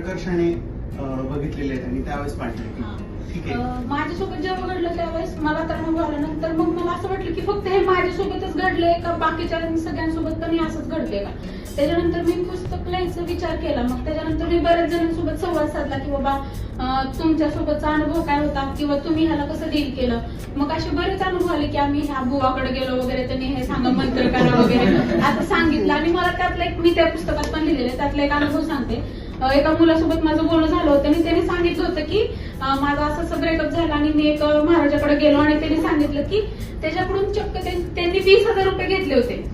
प्रकर्षाने बघितलेले आहेत आणि त्यावेळेस हा. ठीक आहे. माझ्यासोबत जेव्हा घडलं त्यावेळेस मला तर आल्यानंतर मग मला असं वाटलं की फक्त हे माझ्यासोबतच घडलंय का बाकीच्या सगळ्यांसोबत पण असंच घडलंय का? त्याच्यानंतर मी पुस्तक लिहायचा विचार केला. मग त्याच्यानंतर मी बऱ्याच जणांसोबत संवाद साधला की बाबा अं, तुमच्यासोबतचा अनुभव काय होता? किंवा तुम्ही ह्याला कसं डील केलं? मग असे बरेच अनुभव आले की आम्ही ह्या बुवाकडे गेलो वगैरे त्यांनी हे सांगा मंत्र करा वगैरे आता सांगितलं. आणि मला त्यातला एक मी त्या पुस्तकात पण लिहिलेलं त्यातला एक अनुभव सांगते. एका मुलासोबत माझं बोलणं झालं होतं आणि त्यांनी सांगितलं होतं की माझा असं असं ब्रेकअप झाला आणि मी एक महाराजाकडे गेलो आणि त्यांनी सांगितलं की त्याच्याकडून चक्क त्यांनी वीस हजार रुपये घेतले होते.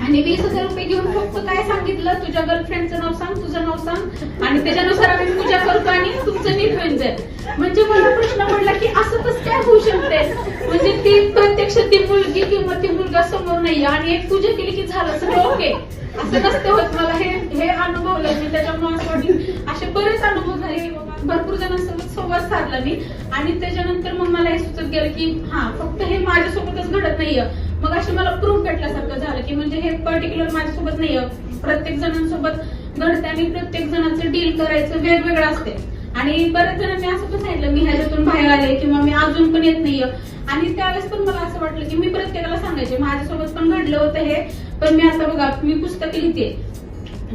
आणि वीस हजार रुपये घेऊन फक्त काय सांगितलं? तुझ्या गर्लफ्रेंडचं नाव सांग तुझं नाव सांग. आणि त्याच्यानुसार आम्ही पूजा करतो आणि तुमचं नीट होईल जाईल. म्हणजे मला प्रश्न पडला की असं कसं काय होऊ शकते म्हणजे ती प्रत्यक्ष ती मुलगी किंवा ती मुलगा समोर नाही आणि एक पूजा केली की झालं सगळं ओके असं नसतं होत. मला हे हे अनुभवलं मी. त्याच्यामुळे असं वाटलं असे बरेच अनुभव झाले. भरपूर जणांसोबत संवाद साधला मी. आणि त्याच्यानंतर मग मला हे सुचत गेलं की हा फक्त हे माझ्यासोबतच घडत नाहीये. मग असे मला प्रूफ भेटल्यासारखं झालं की म्हणजे हे पर्टिक्युलर माझ्यासोबत नाहीये. प्रत्येक जणांसोबत घडते आणि प्रत्येक जणांचं डील करायचं वेगवेगळं असते. आणि बऱ्याच जणांनी असं पण सांगितलं मी ह्याच्यातून बाहेर आले किंवा मी अजून पण येत नाहीये. आणि त्यावेळेस पण मला असं वाटलं की मी प्रत्येकाला सांगायचे माझ्यासोबत पण घडलं होतं हे. पण मी आता बघा मी पुस्तक लिहिते.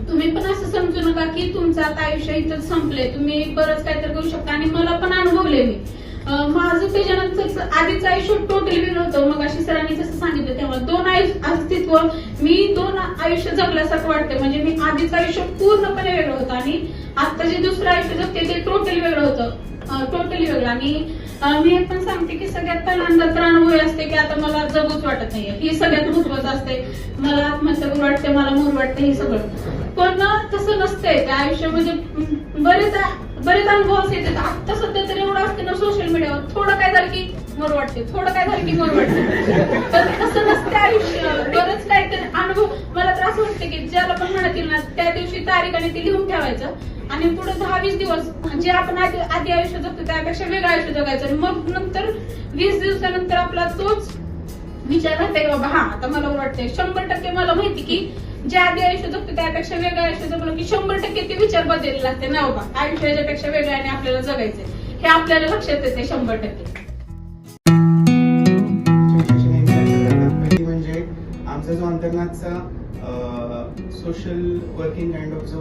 तुम्ही पण असं समजू नका की तुमचं आता आयुष्य इथं संपलंय. तुम्ही बरंच काहीतरी करू शकता आणि मला पण अनुभवले मी. माझं त्याच्यानंतर आधीचं आयुष्य टोटली वेगळं होतं. मग अशी सरांनी जसं सांगितलं तेव्हा दोन आयुष्य अस्तित्व मी दोन आयुष्य जगल्यासारखं वाटतं म्हणजे मी आधीचं आयुष्य पूर्णपणे वेगळं होतं आणि आता जे दुसरं आयुष्य जगते ते टोटली वेगळं होतं. टोटली वेगळं. आणि मी एक पण सांगते की सगळ्यात पहिल्यांदा तर अनुभव असते की आता मला जगूच वाटत नाहीये. ही सगळ्यात महत्वाचं असते. मला आत्महत्या करू वाटते मला मूर वाटते हे सगळं. पण तसं नसतंय. त्या आयुष्यामध्ये बरेच बरेच अनुभव असे येतात. आता सध्या तर एवढं असते ना सोशल मीडियावर थोडं काय झालं की मर वाटते. थोडं काय झालं की मर वाटते. पण तसं नसते आयुष्य. बरंच काहीतरी अनुभव. मला तर असं वाटतं की ज्याला पण म्हणतील ना त्या दिवशी तारीख आणि ती लिहून ठेवायचं. आणि पुढे दहा वीस दिवस जे आपण आधी आधी आयुष्य जगतो त्यापेक्षा वेगळं आयुष्य जगायचं. आणि मग नंतर वीस दिवसानंतर आपला तोच विचार राहते की बाबा हा आता मला वाटतंय शंभर टक्के मला माहिती की जे आधी आयुष्य जगतो त्यापेक्षा वेगळं आयुष्य जगलं की शंभर टक्के ते विचार बदलले लागते. ना बाबा आयुष्य याच्यापेक्षा वेगळं आणि आपल्याला जगायचंय. हे आपल्याला लक्षात येते शंभर टक्के. म्हणजे आमचा जो अंतर्नाथचा सोशल वर्किंग काइंड ऑफ जो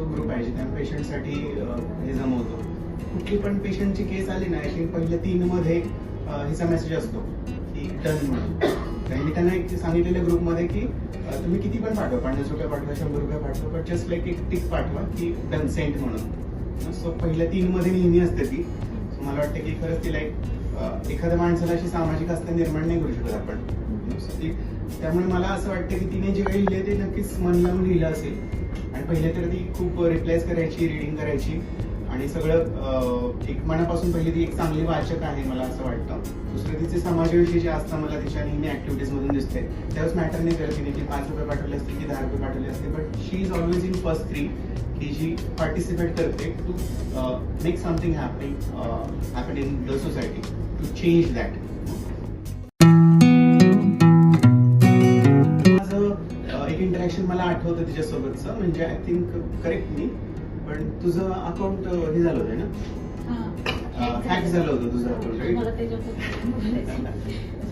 पेशंटसाठी हे जमवतो. कुठली पण पेशंटची केस आली ना आय पहिल्या तीन मध्ये हिचा मेसेज असतो की डन म्हणून. त्यांनी त्यांना एक सांगितलेल्या ग्रुपमध्ये की तुम्ही किती पण पाठवा पन्नास रुपये पाठवा शंभर रुपये पाठवा बट जस्ट लाईक एक टिक पाठवा की डन सेंट म्हणून. सो पहिल्या तीनमध्ये नेहमी असते ती. सो मला वाटतं की खरंच तिला एक एखाद्या माणसाला अशी सामाजिक आस्था निर्माण नाही करू शकत आपण. ती- त्यामुळे मला असं वाटतं की तिने जे काही लिहिले ते नक्कीच मन लावून लिहिलं असेल. आणि पहिले तर ती खूप रिप्लायज करायची रिडिंग करायची. आणि सगळं एक मनापासून पहिली ती एक चांगली वाचक आहे मला असं वाटतं. दुसरं तिचे समाजाविषयीची आस्था मला तिच्या नेहमी ऍक्टिव्हिटीज मधून दिसते त्यावेळेस मॅटर नाही करत तिने की पाच रुपये पाठवले असते की दहा रुपये पाठवले असते but she is always in first three की जी पार्टिसिपेट करते to make something happening happen in the society to change that interaction मला आठवतं तिच्यासोबतचं. म्हणजे आय थिंक करेक्ट मी. पण तुझं अकाउंट हे झालं होतं ना? हॅक झालं होतं तुझं अकाउंट राईट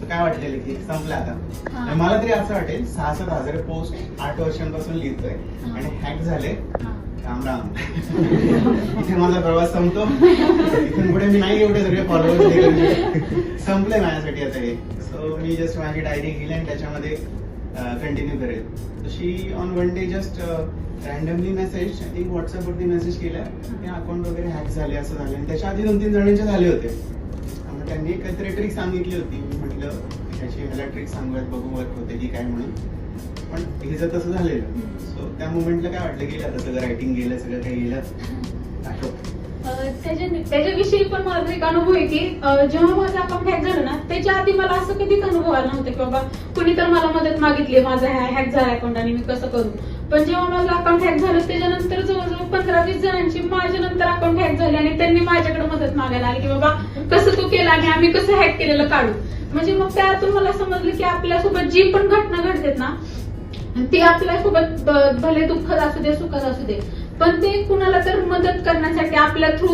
काय वाटलेलं की संपलं आता. मला तरी असं वाटेल सहा सात हजार पोस्ट आठ वर्षांपासून लिहितोय. आणि हॅक झाले. राम राम. इथे माझा प्रवास संपतो. इथून पुढे मी नाही एवढे सगळे फॉलोअर्स संपले माझ्यासाठी आता हे. सो मी जस्ट माझी डायरी गेली आणि त्याच्यामध्ये कंटिन्यू करेल. तशी on one day just randomly message I think व्हॉट्सअपवरती मेसेज केला की अकाउंट वगैरे हॅक झाले असं झालं. आणि त्याच्या आधी दोन तीन जणांचे झाले होते. मग त्यांनी काहीतरी ट्रिक सांगितली होती. मी म्हटलं त्याची ह्याला ट्रिक सांगूयात बघू वर्क होते की काय म्हणून. पण हिचं तसं झालेलं सो त्या मुमेंटला काय वाटलं गेलं आता सगळं रायटिंग गेलं सगळं काही गेलं आठव त्याच्या त्याच्याविषयी पण माझा एक अनुभव आहे की जेव्हा माझं अकाउंट हॅक झालं ना त्याच्या आधी मला असं कधीच अनुभव आला नव्हता की बाबा कुणी तर मला मदत मागितली माझा हॅक झाला अकाउंट आणि मी कसं करू? पण जेव्हा माझं अकाउंट हॅक झालं त्याच्यानंतर जवळजवळ पंधरा वीस जणांची माझ्या नंतर अकाउंट हॅक झाले आणि त्यांनी माझ्याकडे मदत मागायला आली की बाबा कसं तू केलं आणि आम्ही कसं हॅक केलेलं काढू? म्हणजे मग त्यातून मला समजलं की आपल्यासोबत जी पण घटना घडतात ना ती आपल्यासोबत भले दुःखद असू दे सुखद असू दे पण ते कुणाला तर मदत करण्यासाठी आपल्या थ्रू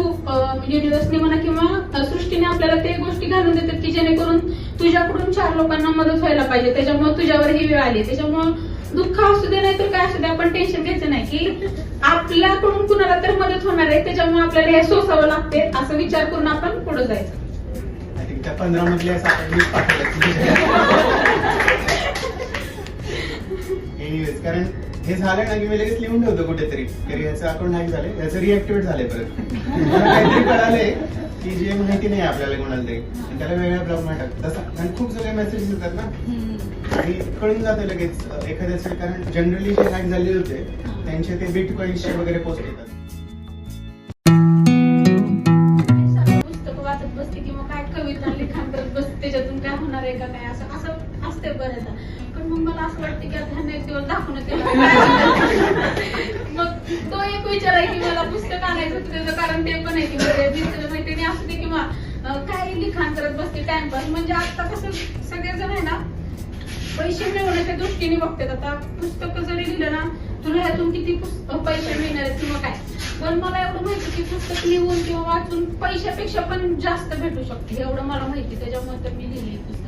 युनिव्हर्सने म्हणा किंवा सृष्टीने आपल्याला ते गोष्टी घालून देतात की जेणेकरून तुझ्याकडून चार लोकांना मदत व्हायला पाहिजे. त्याच्यामुळे तुझ्यावर ही वेळ आली. त्याच्यामुळे दुःख असू दे नाही तर काय असू दे आपण टेन्शन घ्यायचं नाही की आपल्याकडून कुणाला तर मदत होणार आहे. त्याच्यामुळे आपल्याला हे सोसावं लागते असं विचार करून आपण पुढे जायचं. पंधरा मधले असं आपण वीस पाठवलं. एनिवेज कारण हे झालं ना की मी लगेच लिहून ठेवतो कुठेतरी. की याचं अकाउंट हॅक झाले याचं रिॲक्टिवेट झाले परत. मला काहीतरी कळालंय की जे माहिती नाही आपल्याला कोणाला तरी. आणि त्याला वेगळ्या प्रमाणात टाकतो तसं. आणि खूप सगळे मेसेज येतात ना. आणि कळून जाते लगेच. एखाद्याचे कारण जनरली जे हॅक झालेले होते त्यांचे ते बिट कॉईन्सचे वगैरे पोस्ट येतात. पुस्तक वाचत बसते किंवा काय कविता लिखाण करत बसते त्याच्यातून काय होणार आहे का काय? असं असं असते बऱ्याचदा पण मग मला असं वाटतं की आता ह्यांना एक दिवस दाखवून मग तो एक विचार आहे की मला पुस्तक आणायचं होतं त्याचं कारण ते पण आहे की म्हणजे मित्र मैत्रिणी असू दे किंवा काही काय लिखाण करत बसते टाइमपास म्हणजे आता कसं सगळेजण आहे ना पैसे मिळवण्याच्या दृष्टीने बघतात. आता पुस्तक जरी लिहिलं ना तुला ह्यातून किती पैसे मिळणार किंवा काय. पण मला एवढं माहिती की पुस्तक लिहून किंवा वाचून पैशापेक्षा पण जास्त भेटू शकते. एवढं मला माहिती त्याच्यामुळे तर मी लिहिली पुस्तक.